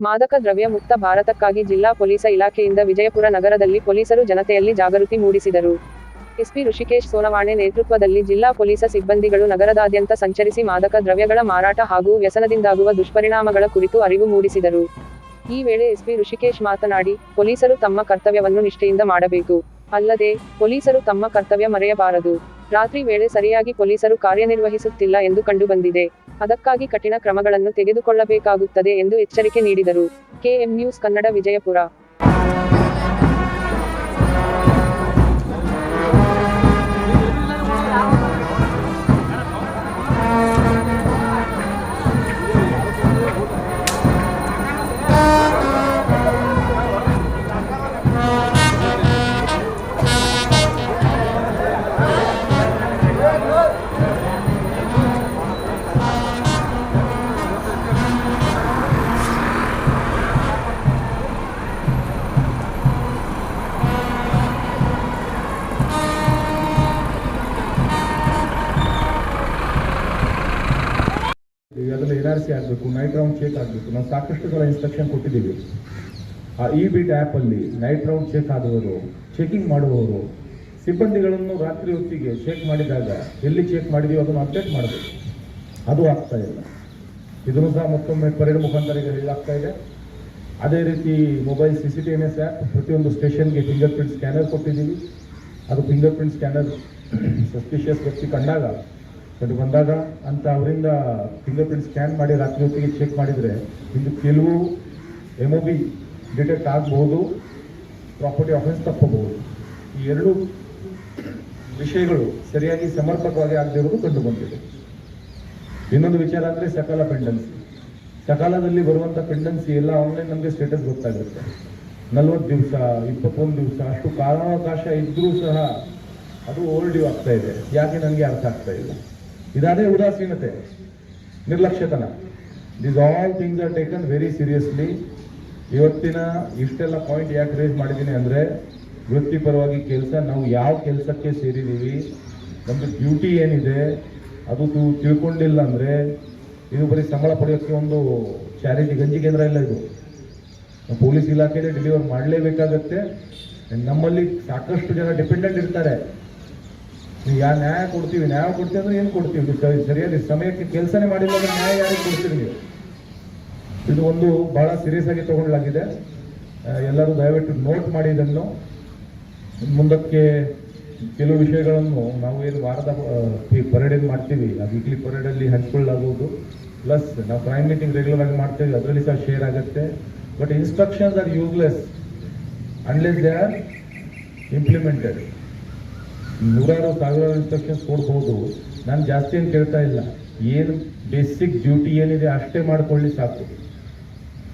ಮಾದಕ ದ್ರವ್ಯ ಮುಕ್ತ ಭಾರತಕ್ಕಾಗಿ ಜಿಲ್ಲಾ ಪೊಲೀಸ ಇಲಾಖೆಯಿಂದ ವಿಜಯಪುರ ನಗರದಲ್ಲಿ ಪೊಲೀಸರು ಜನತೆಯಲ್ಲಿ ಜಾಗೃತಿ ಮೂಡಿಸಿದರು. ಎಸ್ಪಿ ಋಷಿಕೇಶ್ ಸೋನವಾಣೆ ನೇತೃತ್ವದಲ್ಲಿ ಜಿಲ್ಲಾ ಪೊಲೀಸ ಸಿಬ್ಬಂದಿಗಳು ನಗರದಾದ್ಯಂತ ಸಂಚರಿಸಿ ಮಾದಕ ದ್ರವ್ಯಗಳ ಮಾರಾಟ ಹಾಗೂ ವ್ಯಸನದಿಂದಾಗುವ ದುಷ್ಪರಿಣಾಮಗಳ ಕುರಿತು ಅರಿವು ಮೂಡಿಸಿದರು. ಈ ವೇಳೆ ಎಸ್ಪಿ ಋಷಿಕೇಶ್ ಮಾತನಾಡಿ, ಪೊಲೀಸರು ತಮ್ಮ ಕರ್ತವ್ಯವನ್ನು ನಿಷ್ಠೆಯಿಂದ ಮಾಡಬೇಕು. ಅಲ್ಲದೆ, ಪೊಲೀಸರು ತಮ್ಮ ಕರ್ತವ್ಯ ಮರೆಯಬಾರದು. ರಾತ್ರಿ ವೇಳೆ ಸರಿಯಾಗಿ ಪೊಲೀಸರು ಕಾರ್ಯನಿರ್ವಹಿಸುತ್ತಿಲ್ಲ ಎಂದು ಕಂಡುಬಂದಿದೆ. ಅದಕ್ಕಾಗಿ ಕಠಿಣ ಕ್ರಮಗಳನ್ನು ತೆಗೆದುಕೊಳ್ಳಬೇಕಾಗುತ್ತದೆ ಎಂದು ಎಚ್ಚರಿಕೆ ನೀಡಿದರು. KM news Kannada Vijayapura. C ಆಗಬೇಕು ನೈಟ್ ರೌಂಡ್ ಚೆಕ್ ಆಗಬೇಕು, ನಾವು ಸಾಕಷ್ಟು ಸಲ ಇನ್ಸ್ಟ್ರಕ್ಷನ್ ಕೊಟ್ಟಿದ್ದೀವಿ. ಆ ಇ ಬಿಟ್ ಆ್ಯಪಲ್ಲಿ ನೈಟ್ ರೌಂಡ್ ಚೆಕ್ ಆದವರು ಚೆಕಿಂಗ್ ಮಾಡುವವರು, ಸಿಬ್ಬಂದಿಗಳನ್ನು ರಾತ್ರಿ ಹೊತ್ತಿಗೆ ಚೆಕ್ ಮಾಡಿದಾಗ ಎಲ್ಲಿ ಚೆಕ್ ಮಾಡಿದೀವಿ ಅದನ್ನು ಅಪ್ಡೇಟ್ ಮಾಡಬೇಕು. ಅದು ಆಗ್ತಾ ಇಲ್ಲ. ಇದನ್ನು ಸಹ ಮತ್ತೊಮ್ಮೆ ಪರೇಡ್ ಮುಖಾಂತರ ಈಗ ಹೇಳಲಾಗ್ತಾ ಇದೆ. ಅದೇ ರೀತಿ mobile C C T N S app ಪ್ರತಿಯೊಂದು ಸ್ಟೇಷನ್ಗೆ ಫಿಂಗರ್ ಪ್ರಿಂಟ್ ಸ್ಕ್ಯಾನರ್ ಕೊಟ್ಟಿದ್ದೀವಿ. ಅದು ಫಿಂಗರ್ ಪ್ರಿಂಟ್ ಸ್ಕ್ಯಾನರ್ ಸಸ್ಪಿಷಿಯಸ್ ವ್ಯಕ್ತಿ ಕಂಡಾಗ ಅದು ಬಂದಾಗ ಅಂತ ಅವರಿಂದ ಫಿಂಗರ್ ಪ್ರಿಂಟ್ ಸ್ಕ್ಯಾನ್ ಮಾಡಿ ರಾತ್ರಿ ಹೊತ್ತಿಗೆ ಚೆಕ್ ಮಾಡಿದರೆ ಇದು ಕೆಲವು ಎಂ ಒ ಬಿ ಡಿಟೆಕ್ಟ್ ಆಗಬಹುದು ಪ್ರಾಪರ್ಟಿ ಆಫೆನ್ಸ್ ತಪ್ಪಬಹುದು. ಈ ಎರಡು ವಿಷಯಗಳು ಸರಿಯಾಗಿ ಸಮರ್ಪಕವಾಗಿ ಆಗದೆ ಇರುವುದು ಕಂಡು ಬಂದಿದೆ ಇನ್ನೊಂದು ವಿಚಾರ ಅಂದರೆ ಸಕಾಲ ಪೆಂಡೆನ್ಸಿ ಸಕಾಲದಲ್ಲಿ ಬರುವಂಥ ಪೆಂಡೆನ್ಸಿ ಎಲ್ಲ ಆನ್ಲೈನ್ ನಮಗೆ ಸ್ಟೇಟಸ್ ಗೊತ್ತಾಗುತ್ತೆ. ನಲ್ವತ್ತು ದಿವಸ, ಇಪ್ಪತ್ತೊಂದು ದಿವಸ, ಅಷ್ಟು ಕಾಲಾವಕಾಶ ಇದ್ದರೂ ಸಹ ಅದು ಓಲ್ಡ್ ಡ್ಯೂ ಆಗ್ತಾ ಇದೆ. ಯಾಕೆ ನನಗೆ ಅರ್ಥ ಆಗ್ತಾ ಇಲ್ಲ? ಇದಾದೇ ಉದಾಸೀನತೆ, ನಿರ್ಲಕ್ಷ್ಯತನ. These all things are taken very seriously ಇವತ್ತಿನ ಇಷ್ಟೆಲ್ಲ ಪಾಯಿಂಟ್ ಯಾಕೆ ರೇಸ್ ಮಾಡಿದ್ದೀನಿ ಅಂದರೆ, ವೃತ್ತಿಪರವಾಗಿ ಕೆಲಸ, ನಾವು ಯಾವ ಕೆಲಸಕ್ಕೆ ಸೇರಿದ್ದೀವಿ ನಮ್ಮದು ಡ್ಯೂಟಿ ಏನಿದೆ, ಅದು ತಿಳ್ಕೊಂಡಿಲ್ಲ ಅಂದರೆ, ಇದು ಬರೀ ಸಂಬಳ ಪಡೆಯೋಕ್ಕೆ ಒಂದು ಚಾರಿಟಿ ಗಂಜಿ ಕೇಂದ್ರ ಇಲ್ಲ ಇದು. ಪೊಲೀಸ್ ಇಲಾಖೆಯಲ್ಲಿ ಡೆಲಿವರ್ ಮಾಡಲೇಬೇಕಾಗತ್ತೆ. ನಮ್ಮಲ್ಲಿ ಸಾಕಷ್ಟು ಜನ ಡಿಪೆಂಡೆಂಟ್ ಇರ್ತಾರೆ. ಯಾ ನ್ಯಾಯ ಕೊಡ್ತೀವಿ ನ್ಯಾಯ ಕೊಡ್ತೀವಿ ಅಂದ್ರೆ ಏನು ಕೊಡ್ತೀವಿ? ಸರಿಯಾಗಿ ಸಮಯಕ್ಕೆ ಕೆಲಸನೇ ಮಾಡಿಲ್ಲ ಅಂದ್ರೆ ನ್ಯಾಯ ಯಾರಿಗೆ ಕೊಡ್ತೀರಿ ನೀವು? ಇದು ಒಂದು ಬಹಳ ಸೀರಿಯಸ್ ಆಗಿ ತಗೊಳ್ಳಲಾಗಿದೆ ಎಲ್ಲರೂ ದಯವಿಟ್ಟು ನೋಟ್ ಮಾಡಿ ಇದನ್ನು. ಮುಂದಕ್ಕೆ ಕೆಲವು ವಿಷಯಗಳನ್ನು ನಾವು ಏನು ವಾರದ ಪರೇಡಲ್ಲಿ ಮಾಡ್ತೀವಿ? ಆ ವೀಕ್ಲಿ ಪರೇಡಲ್ಲಿ ಹಂಚ್ಕೊಳ್ಳಲಾಗುವುದು ಪ್ಲಸ್ ನಾವು ಕ್ರೈಮ್ ಮೀಟಿಂಗ್ ರೆಗ್ಯುಲರ್ ಆಗಿ ಮಾಡ್ತೀವಿ, ಅದರಲ್ಲಿ ಸಹ ಶೇರ್ ಆಗುತ್ತೆ. But instructions are useless unless they are implemented ನೂರಾರು ಸಾವಿರ ಇನ್ಸ್ಟ್ರಕ್ಷನ್ಸ್ ಕೊಡ್ಬೋದು. ನಾನು ಜಾಸ್ತಿ ಏನು ಕೇಳ್ತಾ ಇಲ್ಲ. ಏನು ಬೇಸಿಕ್ ಡ್ಯೂಟಿ ಏನಿದೆ ಅಷ್ಟೇ ಮಾಡ್ಕೊಳ್ಳಿ ಸಾಕು.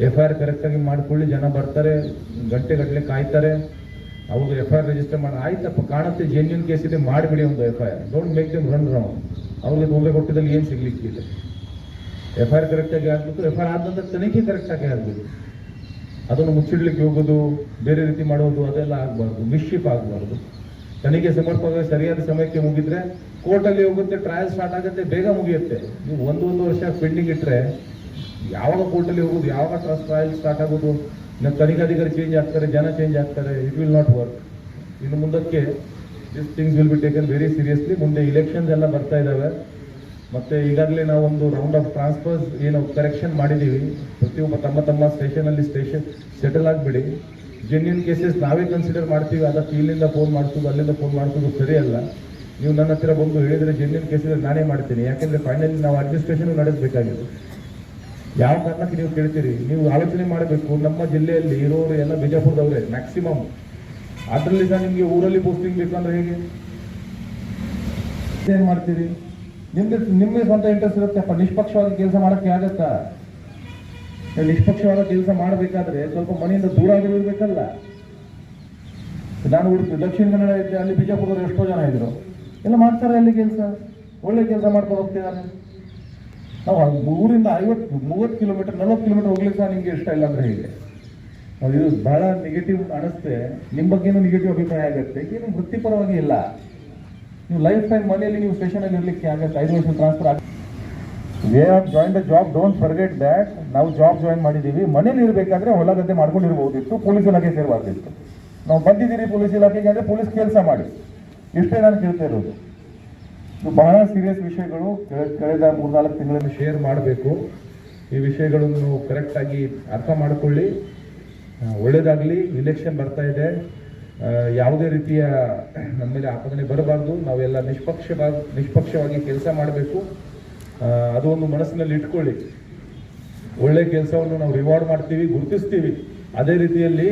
ಎಫ್ ಐ ಆರ್ ಕರೆಕ್ಟಾಗಿ ಮಾಡ್ಕೊಳ್ಳಿ, ಜನ ಬರ್ತಾರೆ ಗಂಟೆಗಟ್ಟಲೆ ಕಾಯ್ತಾರೆ. ಅವ್ರು ಎಫ್ ಐ ಆರ್ ರಿಜಿಸ್ಟರ್ ಮಾಡಿ, ಆಯ್ತಪ್ಪ, ಕಾಣುತ್ತೆ ಜೆನ್ಯೂನ್ ಕೇಸ್ ಇದೆ, ಮಾಡಿಬಿಡಿ ಒಂದು F I R don't make them run round ಅವ್ರಿಗೆ ತೊಂದರೆ ಕೊಟ್ಟಿದ್ದಲ್ಲಿ ಏನು ಸಿಗ್ಲಿಕ್ಕಿಲ್ಲ. ಎಫ್ ಐ ಆರ್ ಕರೆಕ್ಟಾಗಿ ಆಗಬೇಕು ಎಫ್ ಐ ಆರ್ ಆದ ತನಿಖೆ ಕರೆಕ್ಟಾಗಿ ಆಗಬೇಕು ಅದನ್ನು ಮುಚ್ಚಿಡ್ಲಿಕ್ಕೆ ಹೋಗೋದು, ಬೇರೆ ರೀತಿ ಮಾಡೋದು, ಅದೆಲ್ಲ ಆಗಬಾರ್ದು ಮಿಶಿಪ್ ಆಗಬಾರ್ದು. ತನಿಖೆ ಸಮರ್ಪಕವಾಗಿ ಸರಿಯಾದ ಸಮಯಕ್ಕೆ ಮುಗಿದ್ರೆ ಕೋರ್ಟಲ್ಲಿ ಹೋಗುತ್ತೆ ಟ್ರಯಲ್ ಸ್ಟಾರ್ಟ್ ಆಗುತ್ತೆ, ಬೇಗ ಮುಗಿಯುತ್ತೆ. ನೀವು ಒಂದು ಒಂದು ವರ್ಷ ಪೆಂಡಿಂಗ್ ಇಟ್ಟರೆ ಯಾವಾಗ ಕೋರ್ಟಲ್ಲಿ ಹೋಗೋದು, ಯಾವಾಗ ಟ್ರಸ್ಟ್ ಟ್ರಯಲ್ ಸ್ಟಾರ್ಟ್ ಆಗೋದು? ನಮ್ಮ ತನಿಖಾಧಿಕಾರಿ ಚೇಂಜ್ ಆಗ್ತಾರೆ, ಜನ ಚೇಂಜ್ ಆಗ್ತಾರೆ ಇಟ್ ವಿಲ್ ನಾಟ್ ವರ್ಕ್ ಇನ್ನು ಮುಂದಕ್ಕೆ this things will be taken very seriously ಮುಂದೆ ಇಲೆಕ್ಷನ್ಸ್ ಎಲ್ಲ ಬರ್ತಾ ಇದ್ದಾವೆ ಮತ್ತೆ ಈಗಾಗಲೇ ನಾವು ಒಂದು ರೌಂಡ್ ಆಫ್ ಟ್ರಾನ್ಸ್ಫರ್ಸ್ ಏನು ಕರೆಕ್ಷನ್ ಮಾಡಿದ್ದೀವಿ ಪ್ರತಿಯೊಬ್ಬ ತಮ್ಮ ತಮ್ಮ ಸ್ಟೇಷನಲ್ಲಿ ಸ್ಟೇಷನ್ ಸೆಟಲ್ ಆಗಿಬಿಡಿ. ಜೆನ್ಯೂನ್ ಕೇಸಸ್ ನಾವೇ ಕನ್ಸಿಡರ್ ಮಾಡ್ತೀವಿ ಅದಕ್ಕೆ ಇಲ್ಲಿಂದ ಫೋನ್ ಮಾಡ್ತೀವಿ ಅಲ್ಲಿಂದ ಫೋನ್ ಮಾಡ್ತೀವಿ ಸರಿಯಲ್ಲ ನೀವು ನನ್ನ ಹತ್ರ ಬಂದು ಹೇಳಿದರೆ ಜೆನ್ಯೂನ್ ಕೇಸಸ್ ನಾನೇ ಮಾಡ್ತೀನಿ. ಯಾಕೆಂದರೆ ಫೈನಲಿ ನಾವು ಅಡ್ಮಿನಿಸ್ಟ್ರೇಷನ್ ನಡೆಸಬೇಕಾಗಿದೆ ಯಾವ ಕಾರಣಕ್ಕೆ ನೀವು ಕೇಳ್ತೀರಿ? ನೀವು ಆಲೋಚನೆ ಮಾಡಬೇಕು. ನಮ್ಮ ಜಿಲ್ಲೆಯಲ್ಲಿ ಇರೋರು ಎಲ್ಲ ಬಿಜಾಪುರದವರೇ ಮ್ಯಾಕ್ಸಿಮಮ್ ಅದರಲ್ಲಿ ಸಹ ನಿಮಗೆ ಊರಲ್ಲಿ ಪೋಸ್ಟಿಂಗ್ ಬೇಕಂದ್ರೆ ಹೇಗೆ? ಏನು ಮಾಡ್ತೀರಿ? ನಿಮ್ದು, ನಿಮಗೆ ಸ್ವಂತ ಇಂಟ್ರೆಸ್ಟ್ ಇರುತ್ತಪ್ಪ. ನಿಷ್ಪಕ್ಷವಾಗಿ ಕೆಲಸ ಮಾಡೋಕ್ಕೆ ಆಗತ್ತಾ? ನಿಷ್ಪಕ್ಷವಾದ ಕೆಲಸ ಮಾಡಬೇಕಾದ್ರೆ ಸ್ವಲ್ಪ ಮನೆಯಿಂದ ದೂರ ಆಗಿರಬೇಕಲ್ಲ. ನಾನು ಉಡುಪಿ, ದಕ್ಷಿಣ ಕನ್ನಡ ಇದ್ದೆ, ಅಲ್ಲಿ ಬಿಜಾಪುರದವ್ರು ಎಷ್ಟೋ ಜನ ಇದ್ರು. ಎಲ್ಲ ಮಾಡ್ತಾರೆ ಅಲ್ಲಿ ಕೆಲಸ. ಒಳ್ಳೆ ಕೆಲಸ ಮಾಡ್ಕೊಂಡು ಹೋಗ್ತಿದ್ದಾರೆ. ನಾವು ಊರಿಂದ ಐವತ್ತು, ಮೂವತ್ತು ಕಿಲೋಮೀಟರ್, ನಲವತ್ತು ಕಿಲೋಮೀಟರ್ ಹೋಗ್ಲಿಕ್ಕೆ ಸಹ ನಿಮ್ಗೆ ಇಷ್ಟ ಇಲ್ಲ ಅಂದ್ರೆ ಹೇಗೆ? ಇದು ಬಹಳ ನೆಗೆಟಿವ್ ಅನಿಸುತ್ತೆ ನಿಮ್ಮ ಬಗ್ಗೆನೂ ನೆಗೆಟಿವ್ ಅಭಿಪ್ರಾಯ ಆಗುತ್ತೆ. ಏನು ವೃತ್ತಿಪರವಾಗಿ ಇಲ್ಲ. ನೀವು ಲೈಫ್ ಟೈಮ್ ಮನೆಯಲ್ಲಿ ನೀವು ಸ್ಟೇಷನಲ್ಲಿ ಇರಲಿಕ್ಕೆ ಆಗತ್ತೆ. ಐದು ವರ್ಷ ಟ್ರಾನ್ಸ್ಫರ್ ಆಗ way of join the job don't forget that ನಾವು ಜಾಬ್ ಜಾಯಿನ್ ಮಾಡಿದ್ದೀವಿ. ಮನೇಲಿ ಇರಬೇಕಾದ್ರೆ ಹೊಲ ಗದ್ದೆ ಮಾಡ್ಕೊಂಡಿರ್ಬೋದಿತ್ತು. ಪೊಲೀಸ್ ಇಲಾಖೆ ಸೇರಬಾರ್ದಿತ್ತು. ನಾವು ಬಂದಿದ್ದೀರಿ ಪೊಲೀಸ್ ಇಲಾಖೆಗೆ ಅಂದರೆ ಪೊಲೀಸ್ ಕೆಲಸ ಮಾಡಿ. ಇಷ್ಟೇ ನಾನು ಕೇಳ್ತಾ ಇರೋದು. ಇದು ಬಹಳ ಸೀರಿಯಸ್ ವಿಷಯಗಳು. ಕೆಳ- ಕಳೆದ ಮೂರ್ನಾಲ್ಕು ತಿಂಗಳಲ್ಲಿ ಶೇರ್ ಮಾಡಬೇಕು. ಈ ವಿಷಯಗಳನ್ನು ಕರೆಕ್ಟಾಗಿ ಅರ್ಥ ಮಾಡಿಕೊಳ್ಳಿ. ಒಳ್ಳೇದಾಗಲಿ. ಇಲೆಕ್ಷನ್ ಬರ್ತಾ ಇದೆ. ಯಾವುದೇ ರೀತಿಯ ನಮ್ಮ ಮೇಲೆ ಆಪಾದನೆ ಬರಬಾರ್ದು. ನಾವೆಲ್ಲ ನಿಷ್ಪಕ್ಷವಾಗಿ ನಿಷ್ಪಕ್ಷವಾಗಿ ಕೆಲಸ ಮಾಡಬೇಕು. ಅದು ಒಂದು ಮನಸ್ಸಿನಲ್ಲಿ ಇಟ್ಕೊಳ್ಳಿ. ಒಳ್ಳೆ ಕೆಲಸವನ್ನು ನಾವು ರಿವಾರ್ಡ್ ಮಾಡ್ತೀವಿ, ಗುರುತಿಸ್ತೀವಿ. ಅದೇ ರೀತಿಯಲ್ಲಿ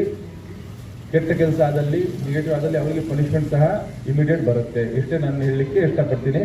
ಕೆಟ್ಟ ಕೆಲಸ ಆದಲ್ಲಿ ನೆಗೆಟಿವ್ ಆದಲ್ಲಿ ಅವರಿಗೆ ಪನಿಷ್ಮೆಂಟ್ ಸಹ ಇಮಿಡಿಯೇಟ್ ಬರುತ್ತೆ. ಇಷ್ಟೇ ನಾನು ಹೇಳಲಿಕ್ಕೆ ಇಷ್ಟಪಡ್ತೀನಿ.